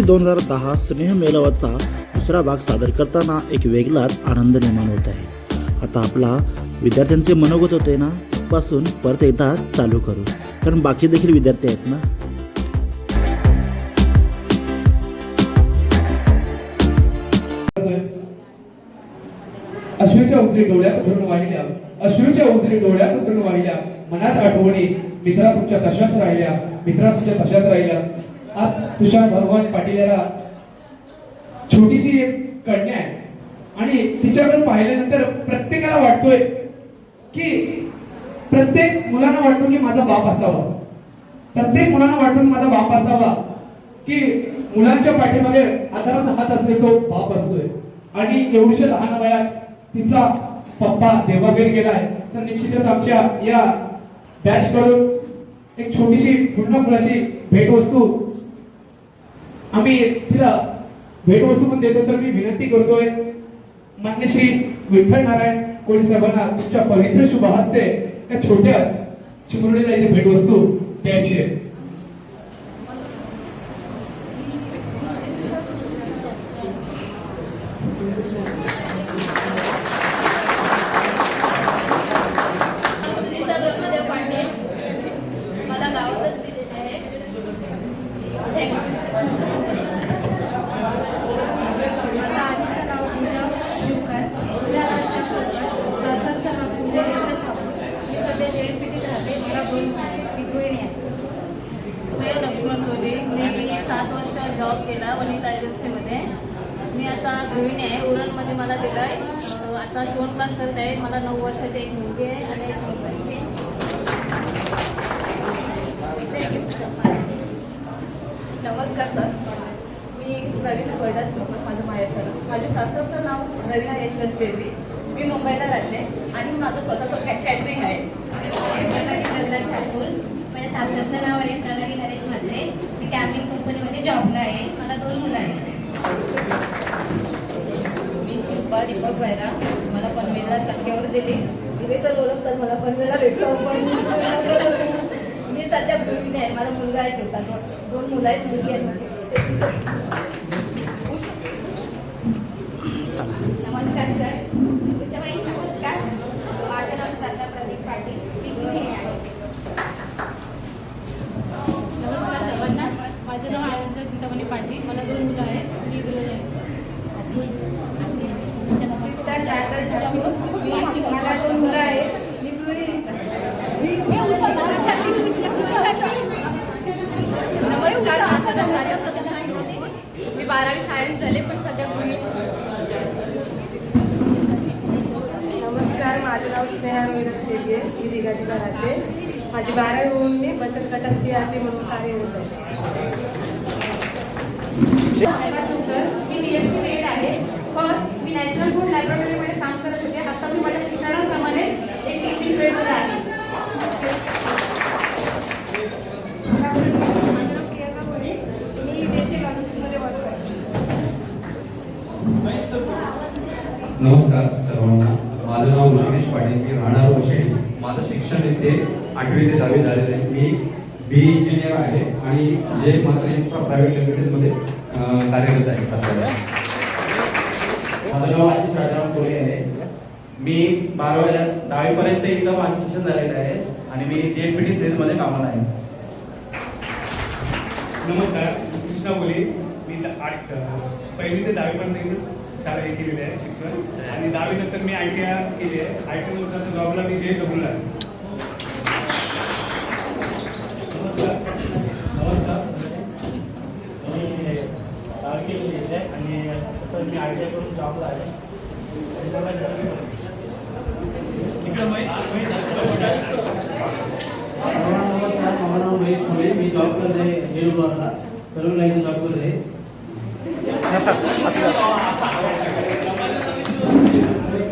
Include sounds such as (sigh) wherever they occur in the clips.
S दोन हजार दहा स्नेह मेळाव्याचा दुसरा भाग सादर करताना एक वेगळाच आनंद निर्माण होत आहे. आता आपला विद्यार्थ्यांचे मनोगत होते ना पासून परत एकदा चालू करू. कारण बाकी देखील विद्यार्थी आहेत ना? अश्रूच्या उजरी डोळ्यात भरून वाहिल्या. अश्रूच्या उजरी डोळ्यात भरून वाहिल्या. मनात आठवणी मित्रा तुमच्या तशाच राहिल्या. मित्रा तुमच्या तशाच राहिल्या. आज तुझ्या भगवान पाटील याला छोटीशी एक कन्या आहे. आणि तिच्याकडे पाहिल्यानंतर प्रत्येकाला वाटतोय की प्रत्येक मुलांना वाटतो की माझा बाप असावा. प्रत्येक मुलांना वाटतो की माझा बाप असावा. की मुलांच्या पाठीमागे आधाराचा हात असेल तो बाप असतोय. आणि एवढ्याशा लहान वयात तिचा पप्पा देवाघरी गेलाय. तर निश्चितच आमच्या या बॅच कडून एक छोटीशी पूर्ण फुलाची भेटवस्तू आम्ही तिला भेटवस्तू पण देतो तर मी विनंती करतोय मान्य श्री विठ्ठल नारायण कोळी साहेबांना तुमच्या पवित्र शुभ हस्ते त्या छोट्या चिमुरडीला इथे भेटवस्तू द्यायची आहे सुनीता ब्रह्मदेव पांडे मला गावातच दिलेले आहे Thank you. माझं आधीचं नाव पूजा शिवकर पूजा राजा शिवकर सासरचं नाव पूजा यशवंत ठाकूर मी सध्या जेएनपीटीत राहते मला दोन मी गृहिणी आहे मी लक्ष्मण कोली मी सात वर्ष जॉब केला वनिता एजन्सीमध्ये मी आता गृहिणी आहे उरणमध्ये मला दिलं आहे आता शिवण क्लास करत आहे मला नऊ वर्षाची एक मुलगी आहे आणि एक मुलगा आहे नमस्कार सर मी रवीना कैलास लोकत माझं माहेरचं नाव माझ्या सासरचं नाव रवीना यशवंत पेरवी मी मुंबईला राहते आणि माझं स्वतःचं कॅटरिंग आहे. चंदन ठाकूर माझ्या सासरचं नाव आहे प्रणाली नरेश म्हात्रे. मी कॅम्पिंग कंपनीमध्ये जॉबला आहे. मला दोन मुलं आहेत. मी शिल्पा दीपक व्हायला मला पनवेलला टक्क्यावर दिली. दिले तर ओळखतात. मला पनवेलला पण मी सध्या गृहिणी आहे. मला मुलगा आहे शेवटा दोन दोन मुलं आहेत मुलगी आहे नमस्कार सर उषाबाई नमस्कार माझं नाव श्रद्धा प्रदीप पाटील मी गृहिणी आहे नमस्कार सर्वांना माझं नाव आनंद चिंतामणी पाटील मला दोन मुलं आहेत मी गृहिणी आहे मला दोन मुलं आहेत मी गृहिणी नमस्कार माझं नाव राजा प्रसाद हांडे. मी बारावी सायन्स झाले पण सध्या गृहिणी नमस्कार माझं नाव स्नेहा रोहित शेगे मी घातले माझी बारावी होऊन मी बचत गटात सी आर पी म्हणून कार्यरत आहे मी बी एस सी मेड आहे फर्स्ट मी नॅशनल फूड लायब्ररीमध्ये काम करत होते आता मी माझ्या शिक्षणाप्रमाणे एक टीचिंग फील्डमध्ये आहे माझं नाव प्रियंका कोळी. मी बेचे कॉन्स्टिट्यूटमध्ये वर्क करते नमस्कार सर्वांना माझं नाव ऋषिकेश पाटील मी राहणार वशिडी माझं शिक्षण इथे आठवी ते दहावी झालेलं आहे मी बी इंजिनियर आहे आणि जे मात्र इन्फ्रा प्रायव्हेट लिमिटेडमध्ये कार्यरत आहे सध्या. माझं नाव आशिष राजाराम कोले आहे. मी बाराव्या दहावीपर्यंत इथं माझं शिक्षण झालेलं आहे आणि मी जे पी टी सेल्समध्ये कामाला आहे. नमस्कार कृष्णा बोले. मी आठ पहिली ते दहावीपर्यंत इथं शाळा हे केलेली आहे शिक्षण. आणि दहावीनंतर मी आय टी आय केली आहे. आय टी नंतर जॉबला मी जे जमला आहे नमस्कार नमस्कार मी दहावी केलेली आहे तर मी आय टी आय करून जॉबला आहे मी जॉब करते येऊरला सर्व लाईन जॉब करते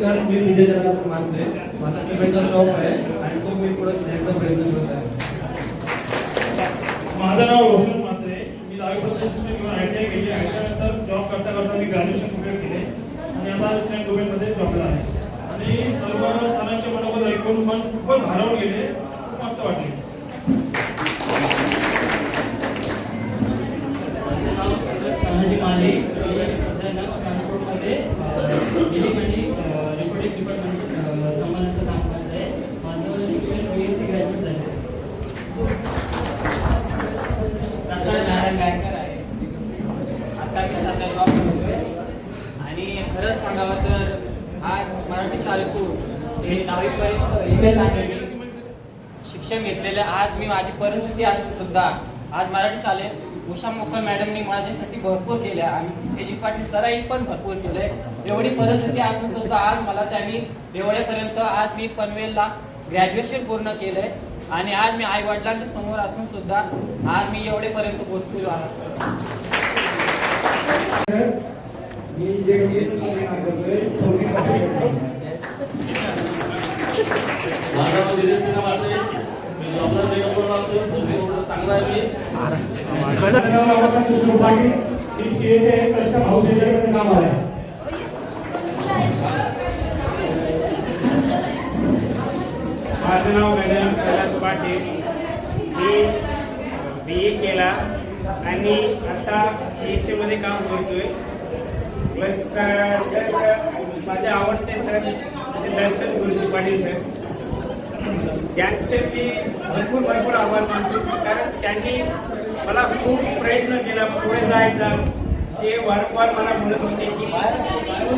तर मी विजय जगन्नाथ मानते माझा सिमेंटचा शॉप आहे आणि तो मी पुढे घ्यायचा प्रयत्न करत आहे माझं नाव रोशन पण मन खूपच हरवून गेले. मस्त वाटले. तानाजी माले कानपूरमध्ये गेली रिपोर्टिंग डिपार्टमेंट काम करत माझं शिक्षण बी एस सी ग्रॅज्युएट झाले. तसा नारायण गायकर आहे. आता सध्या आणि खरंच सांगावं तर आज मराठी शाळेतून ते दहावीपर्यंत इथेच आहे मी. शिक्षण घेतलेले आज मी माझी परिस्थिती असून सुद्धा. आज मराठी शाळेत उषा मोकर मॅडमनी माझ्यासाठी भरपूर केल्या आणि एजी पाटील सरांनी पण भरपूर केलंय. एवढी परिस्थिती असून सुद्धा आज मला त्यांनी एवढ्यापर्यंत आज मी पनवेलला ग्रॅज्युएशन पूर्ण केलंय. आणि आज मी आई वडिलांच्या समोर असून सुद्धा आज मी एवढेपर्यंत पोहोचलेलो आहे. मी जे माझं नाव ही गजानन कैलास पाटील. मी बी ए केला आणि आता सी एच मध्ये काम करतोय. प्लस सर माझे आवडते सर दर्शन गुरुजी पाटील साहेब. त्यांचे मी भरपूर भरपूर आभार मानतो कारण त्यांनी मला खूप प्रयत्न केला पुढे जायचा. ते वारंवार मला म्हणत होते की तू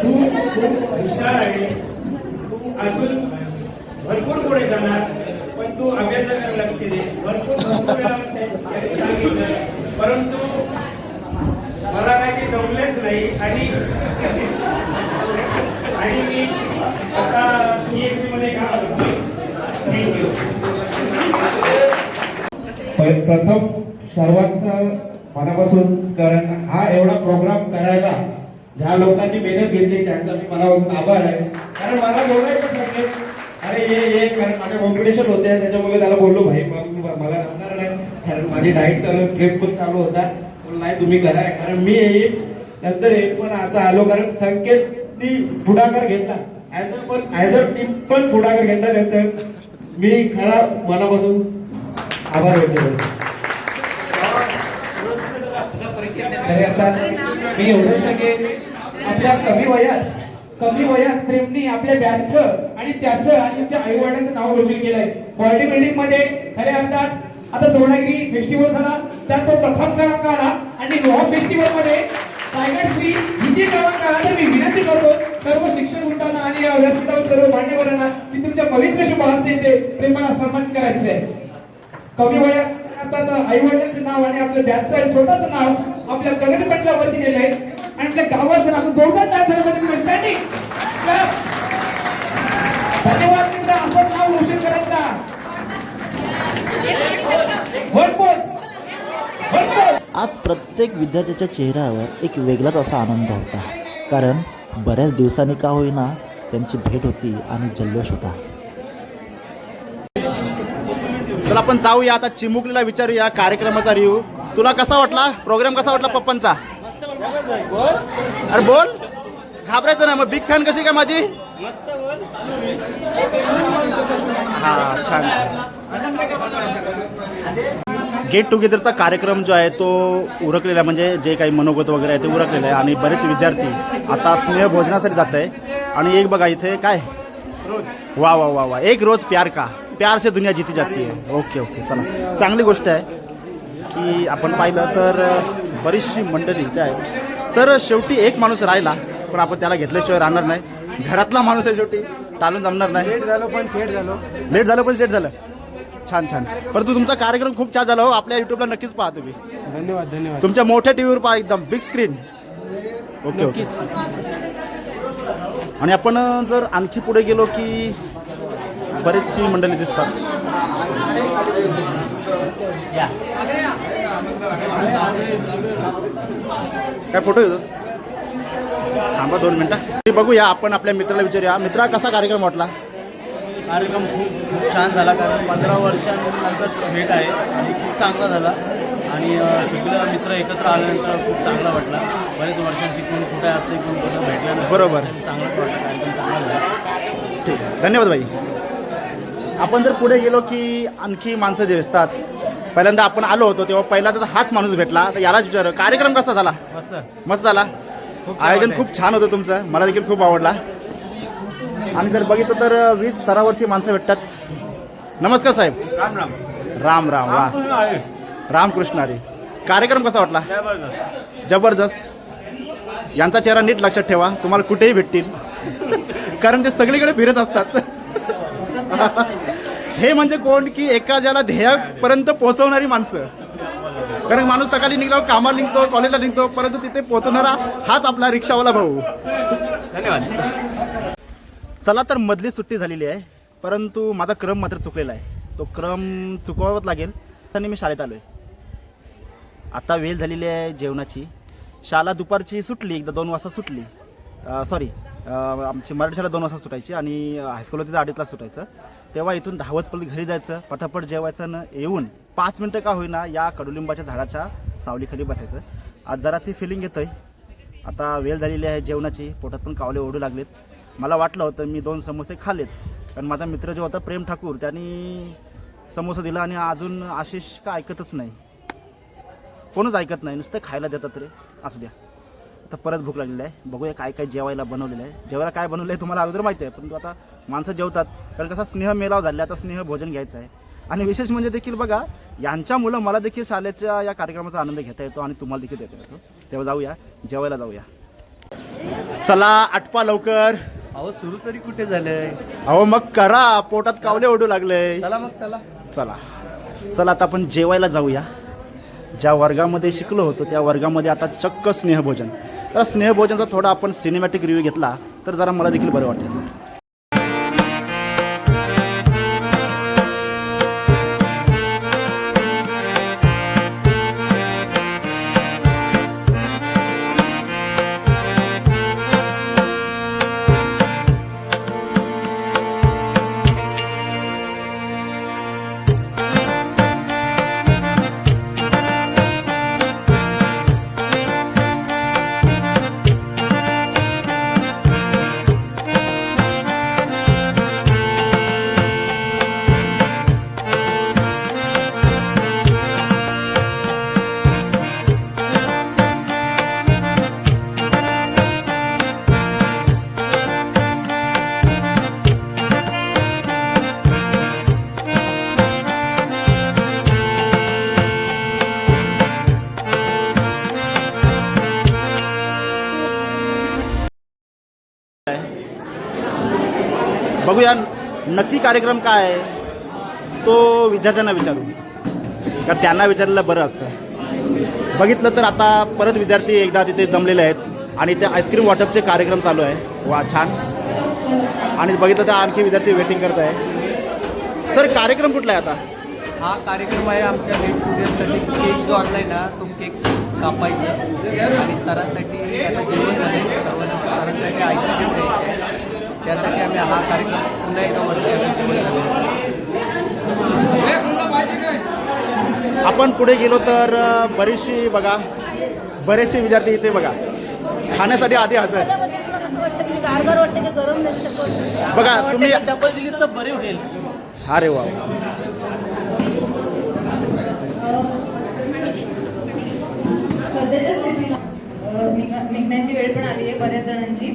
खूप हुशार आहे. अजून भरपूर पुढे जाणार पण तू अभ्यासाकडे लक्ष दे. भरपूर भरपूर सांगितलं. परंतु मला काही जमलेच नाही आणि आणि मी आता सीएससी मध्ये काम करतोय. थँक्यू प्रथम सर्वांचं मनापासून कारण हा एवढा प्रोग्राम करायला ज्या लोकांनी मेहनत घेतली त्यांचा मी मनापासून आभार आहे. कारण मला बोलायचं सगळे अरे ये ये कारण माझ्या कॉम्पिटिशन होते त्याच्यामुळे त्याला बोललो भाई मग मला जमणार नाही. कारण माझी डाईट चालू ट्रिप पण चालू होता. बोललो, नाही तुम्ही करा. कारण मी येईल नंतर येईल पण आता आलो कारण संकेत संकेतनी पुढाकार घेतला. ऍज अ पण ऍज अ टीम पण पुढाकार घेतला त्यांचं. मी खरा मनापासून आभार व्यक्त करतो. मी एवढंच सांगेन आपल्या कमी वयात कमी वयात प्रेमनी आपल्या बॅचचं आणि त्याचं आणि त्यांच्या आई वडिलांचं नाव रोशन केलंय. बॉडी बिल्डिंगमध्ये खऱ्या अर्थात आता द्रोणागिरी फेस्टिवल झाला त्यात तो प्रथम क्रमांक आला. आणि रोहन फेस्टिवलमध्ये रायगड श्री आला तर मी विनंती करतो. सर्व शिक्षण उलटाना आणि या व्यासपीठावर सर्व मान्यवरांना की तुमच्या पवित्र शुभ हस्ते इथे प्रेमाला सन्मान करायचं आहे कमी वयात आता आई वडिलांचं नाव आणि आपलं आणि स्वतःचं नाव आपल्या कलर पटलावरती लिहिलं आहे. आणि आपल्या गावाचं नाव जोरदार टाच झालं स्टँडिंग धन्यवाद तुमचं असं नाव रोशन करायचा. भरपोच भरपोच आज प्रत्येक विद्यार्थ्याच्या चेहऱ्यावर एक वेगळाच असा आनंद होता. कारण बऱ्याच दिवसांनी का होईना त्यांची भेट होती आणि जल्लोष होता. चला आपण जाऊया. आता चिमुकलीला विचारूया कार्यक्रमाचा रिव्ह्यू तुला कसा वाटला? प्रोग्राम कसा वाटला पप्पांचा? अरे बोल. घाबरायचं ना मग बिग फॅन कशी काय माझी? हा छान. गेट टुगेदरचा कार्यक्रम जो आहे तो उरकलेला आहे. म्हणजे जे काही मनोगत वगैरे आहे ते उरकलेलं आहे. आणि बरेच विद्यार्थी आता स्नेह भोजनासाठी जात आहे. आणि एक बघा इथे काय? वा वा वा वा. एक रोज प्यार का? प्यार से दुनिया जीती जाती है ओके ओके. चला. चांगली गोष्ट आहे की आपण पाहिलं तर बरीचशी मंडळी काय तर शेवटी एक माणूस राहिला पण आपण त्याला घेतल्याशिवाय राहणार नाही. घरातला माणूस आहे शेवटी. टाळून जमणार नाही. लेट झालं पण सेट झालं. लेट झालं पण सेट झालं. छान छान. परंतु तुमचा कार्यक्रम खूप छान झाला हो. आपल्या युट्यूबला नक्कीच पहा तुम्ही. धन्यवाद धन्यवाद. तुमच्या मोठ्या टीव्हीवर पहा एकदम. बिग स्क्रीन ओके ओके आणि आपण जर आणखी पुढे गेलो की बरेचशी मंडळी दिसतात. काय फोटो येतोस थांबा दोन मिनटं. बघूया आपण आपल्या मित्राला विचारूया. मित्रा कसा कार्यक्रम वाटला? कार्यक्रम खूप खूप छान झाला कारण पंधरा वर्षांनंतरची भेट आहे. आणि खूप चांगला झाला. आणि सगळे मित्र एकत्र आल्यानंतर खूप चांगला वाटला. बरेच वर्षांशी कोण कुठे असते कोण कुठं भेटला नसतं. बरोबर. चांगलाच वाटला कार्यक्रम चांगला झाला. ठीक आहे. धन्यवाद भाई. आपण जर पुढे गेलो की आणखी माणसं जे दिसतात. पहिल्यांदा आपण आलो होतो तेव्हा पहिला तर हाच माणूस भेटला तर यालाच विचार. कार्यक्रम कसा झाला? मस्त. मस्त झाला. आयोजन खूप छान होतं तुमचं. मला देखील खूप आवडला. आणि जर बघितलं तर वीस स्तरावरची माणसं भेटतात. नमस्कार साहेब. राम राम. राम राम. वा. रामकृष्ण हरी कार्यक्रम कसा वाटला? जबरदस्त. यांचा चेहरा नीट लक्षात ठेवा. तुम्हाला कुठेही भेटतील. कारण ते सगळीकडे फिरत असतात. हे म्हणजे कोण की एखाद्याला ध्येयापर्यंत पोहोचवणारी माणसं. कारण माणूस सकाळी निघल्यावर कामाला निघतो कॉलेजला निघतो परंतु तिथे पोहोचणारा हाच आपला रिक्षावाला भाऊ. धन्यवाद. चला तर मधली सुट्टी झालेली आहे परंतु माझा क्रम मात्र चुकलेला आहे. तो क्रम चुकवावाच लागेल आणि मी शाळेत आलो आहे आता वेळ झालेली आहे जेवणाची. शाळा दुपारची सुटली एकदा दोन वाजता सुटली. सॉरी आमची मराठी शाळा दोन वाजता सुटायची आणि हायस्कूलला तिथं अडीचला सुटायचं. तेव्हा इथून धावत पडत घरी जायचं पटापट जेवायचं न येऊन पाच मिनटं का होईना या कडुलिंबाच्या झाडाच्या सावलीखाली बसायचं. आज जरा ती फिलिंग येतं आहे आता वेळ झालेली आहे जेवणाची पोटात पण कावले ओढू लागलेत. मला वाटलं होतं मी दोन समोसे खालेत कारण माझा मित्र जो होता प्रेम ठाकूर त्यांनी समोसा दिला आणि अजून आशिष का ऐकतच नाही. कोणच ऐकत नाही नुसतं खायला देतात रे. असू द्या. आता परत भूक लागलेली आहे. बघूया काय काय जेवायला बनवलेलं आहे. जेवायला काय बनवलं आहे तुम्हाला अगोदर माहिती आहे परंतु आता माणसं जेवतात कारण कसा स्नेह मेलाव झाले आता स्नेह भोजन घ्यायचं आहे. आणि विशेष म्हणजे देखील बघा यांच्या मुलं मला देखील शाळेच्या या कार्यक्रमाचा आनंद घेता येतो आणि तुम्हाला देखील देता येतो. तेव्हा जाऊया जेवायला जाऊया. चला आटपा लवकर. अहो सुरू तरी कुठे झालंय? अहो मग करा. पोटात कावले ओढू लागले चला मग चला. चला. चला आता आपण जेवायला जाऊया. ज्या वर्गामध्ये शिकलो होतो त्या वर्गामध्ये आता चक्क स्नेहभोजन. तर स्नेहभोजनचा थोडा आपण सिनेमॅटिक रिव्ह्यू घेतला तर जरा मला देखील बरं वाटेल. बघूया नक्की कार्यक्रम काय आहे तो विद्यार्थ्यांना विचारू. का त्यांना विचारलेलं बरं असतं. बघितलं तर आता परत विद्यार्थी एकदा तिथे जमलेले आहेत आणि ते आईस्क्रीम वाटपचे कार्यक्रम चालू आहे. वा छान. आणि बघितलं तर आणखी विद्यार्थी वेटिंग करत आहे. सर कार्यक्रम कुठला आहे आता? हा कार्यक्रम आहे आमच्या नेट स्टुडिओसाठी केक जो ऑनलाईन ना तो केक कापायचा. आणि सरांसाठी आता जेवण सर्वांना सरांसाठी आईस्क्रीम द्यायची. त्यासाठी आम्ही हा कार्यक्रम पुन्हा एकदा वर्ष आपण पुढे गेलो तर बरीचशी बघा बरेचसे विद्यार्थी इथे बघा. खाण्यासाठी आधी हजर. असं वाटतं की गारगार वाटतं की गरम नसतं बघा तुम्ही डबल दिलीस तर बरे होईल. अरे वा. निघण्याची वेळ पण आली आहे बऱ्याच जणांची.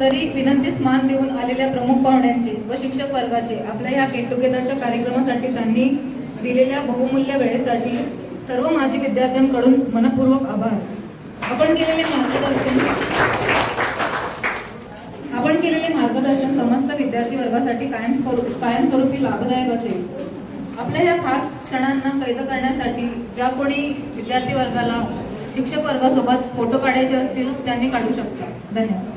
तरी विनंतीस मान देऊन आलेल्या प्रमुख पाहुण्यांचे व शिक्षक वर्गाचे आपल्या ह्या गेट टुगेदरच्या कार्यक्रमासाठी त्यांनी दिलेल्या बहुमूल्य वेळेसाठी सर्व माजी विद्यार्थ्यांकडून मनपूर्वक आभार. आपण केलेले मार्गदर्शन आपण केलेले मार्गदर्शन समस्त विद्यार्थी वर्गासाठी कायमस्वरूप कायमस्वरूपी लाभदायक असेल. आपल्या या खास क्षणांना कैद करण्यासाठी ज्या कोणी विद्यार्थी वर्गाला शिक्षक वर्गासोबत फोटो काढायचे असतील त्यांनी काढू शकता. धन्यवाद.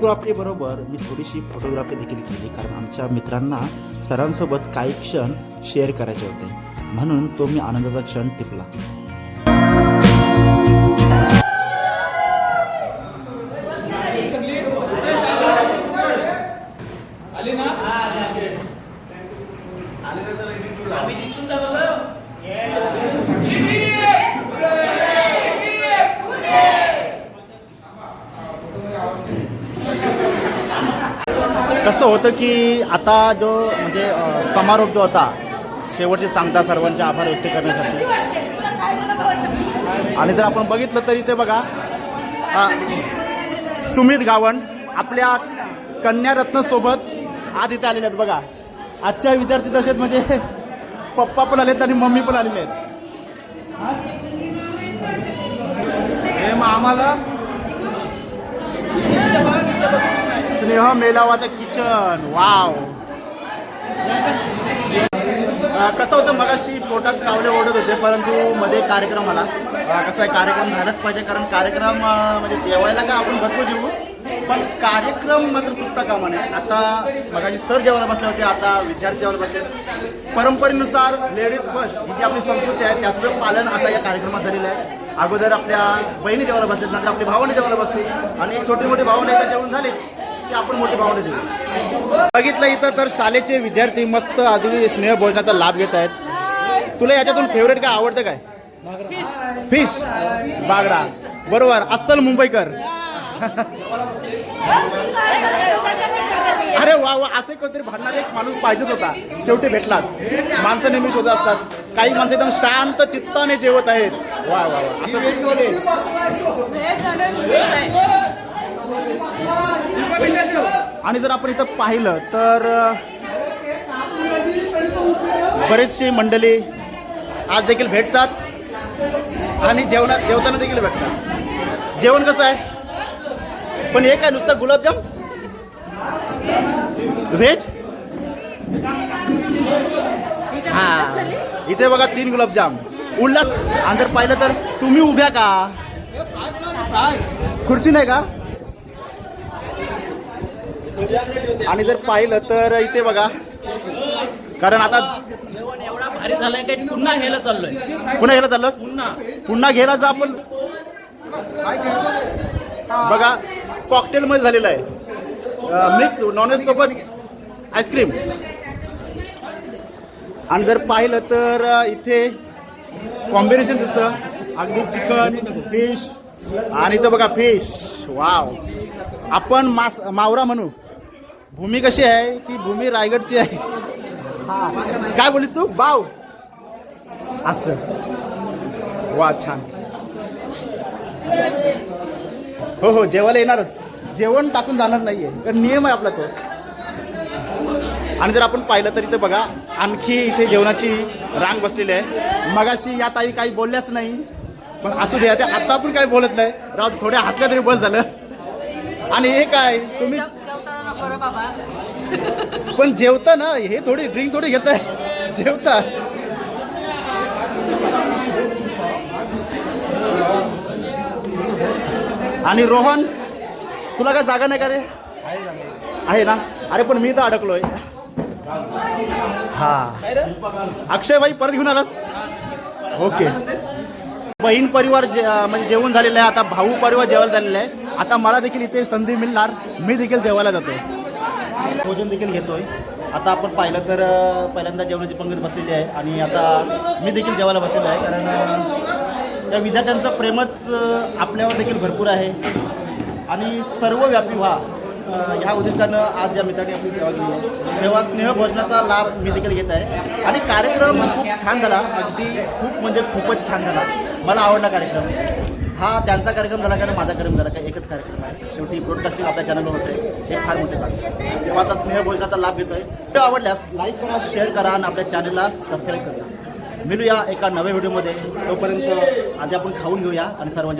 व्हिडिओग्राफी बरोबर मी थोडीशी फोटोग्राफी देखील केली कारण आमच्या मित्रांना सरांसोबत काही क्षण शेअर करायचे होते. म्हणून तो मी आनंदाचा क्षण टिपला. कसं होतं की आता जो म्हणजे समारोप जो होता शेवटची सांगता सर्वांचे आभार व्यक्त करण्यासाठी. आणि जर आपण बघितलं तर इथे बघा सुमित गावण आपल्या कन्यारत्न सोबत आज इथे आलेले आहेत बघा. आजच्या विद्यार्थी दशेत म्हणजे (laughs) पप्पा पण आलेत आणि मम्मी पण आलेले आहेत. हे मग आम्हाला स्नेह मेलावाचं किचन वाव कसं होतं मगाशी पोटात कावले ओढत होते परंतु मध्ये कार्यक्रम आला. कसं आहे कार्यक्रम झालाच पाहिजे कारण कार्यक्रम म्हणजे जेवायला का आपण भरपूर जेवू पण कार्यक्रम मात्र चुकता कामा नये. आता मगाशी सर जेवायला बसले होते आता विद्यार्थी जेवायला बसले परंपरेनुसार लेडीज फर्स्ट ही जी आपली संस्कृती आहे त्याचं पालन आता या कार्यक्रमात झालेलं आहे. अगोदर आपल्या बहिणी जेवायला बसले नंतर आपली भावंड जेवायला बसली. आणि एक छोटी मोठी भावंड एकदा जेवण झाली की आपण मोठी भावंड जेवू बघितलं इथं तर शाळेचे विद्यार्थी मस्त आधी स्नेह भोजनाचा लाभ घेत आहेत. तुला याच्यातून फेवरेट काय आवडतं काय? फिश बागडा. बरोबर. अस्सल मुंबईकर. अरे वा वा. असे कोणतरी भांडणारे एक माणूस पाहिजेच होता. शेवटी भेटलाच. माणसं नेहमी शोधत असतात. काही माणसं एकदम शांत चित्ताने जेवत आहेत. वा वा वा. असं आणि जर आपण इथं पाहिलं तर अ, बरेचसे मंडळी आज देखील भेटतात आणि जेवणात जेवताना देखील भेटतात. जेवण कसं आहे? पण हे काय नुसतं गुलाबजाम? व्हेज हा. इथे बघा तीन गुलाबजाम. उल्हास आणि जर पाहिलं तर तुम्ही उभ्या का? खुर्ची नाही का? आणि जर पाहिलं तर इथे बघा. कारण आता जेवण एवढा भारी झालाय की पुन्हा घ्यायला चाललोय. पुन्हा घ्यायला चाललं पुन्हा. पुन्हा घ्यायला जर आपण. बघा कॉकटेल मध्ये झालेलं आहे. मिक्स नॉनव्हेज सोबत आईस्क्रीम आणि जर पाहिलं तर इथे कॉम्बिनेशन दिसतं. अगदी चिकन फिश आणि इथं बघा फिश वाव आपण मास मावरा म्हणू. भूमी कशी आहे? ती भूमी रायगडची आहे. हा काय बोलीस तू? बाव. अस. वा छान. हो हो जेवायला येणारच. जेवण टाकून जाणार नाहीये. तर नियम आहे आपला तो. आणि जर आपण पाहिलं तर इथे बघा आणखी इथे जेवणाची रांग बसलेली आहे. मगाशी या ताई काही बोलल्याच नाही. पण असू द्या ते आता पण काही बोलत नाही. राव थोड्या हसल्या तरी बस झालं. आणि हे काय? तुम्ही पण जेवता ना हे थोडी ड्रिंक थोडी घेत आहे जेवता. आणि रोहन तुला काय जागा नाही का रे? आहे ना? अरे पण मी तर अडकलोय. हा. अक्षय भाई परत घेऊन आलास? ओके. बहीण परिवार जे म्हणजे जेवण झालेलं आहे आता भाऊ परिवार जेवायला झालेलं आहे. आता मला देखील इथे संधी मिळणार. मी देखील जेवायला जातो भोजन देखील घेतोय. आता आपण पाहिलं तर पहिल्यांदा जेवणाची पंगत बसलेली आहे आणि आता मी देखील जेवायला बसलेलो आहे कारण या विद्यार्थ्यांचं प्रेमच आपल्यावर देखील भरपूर आहे. आणि सर्वव्यापी व्हा ह्या उद्दिष्टानं आज या मित्राने आपली सेवा केली आहे. तेव्हा स्नेह भोजनाचा लाभ मी देखील घेत आहे. आणि कार्यक्रम खूप छान झाला. अगदी खूप म्हणजे खूपच छान झाला. मला आवडला कार्यक्रम. हा त्यांचा कार्यक्रम झाला कारण माझा कार्यक्रम झाला काय एकच कार्यक्रम आहे. शेवटी ब्रॉडकास्टिंग आपल्या चॅनलवर होते हे फार मोठे काम तेव्हा आता स्नेह भोजनाचा लाभ घेतोय. व्हिडिओ आवडल्यास लाईक करा शेअर करा आणि आपल्या चॅनलला सबस्क्राईब करा. मिळूया एका नव्या व्हिडिओमध्ये तोपर्यंत आधी आपण खाऊन घेऊया आणि सर्वांच्या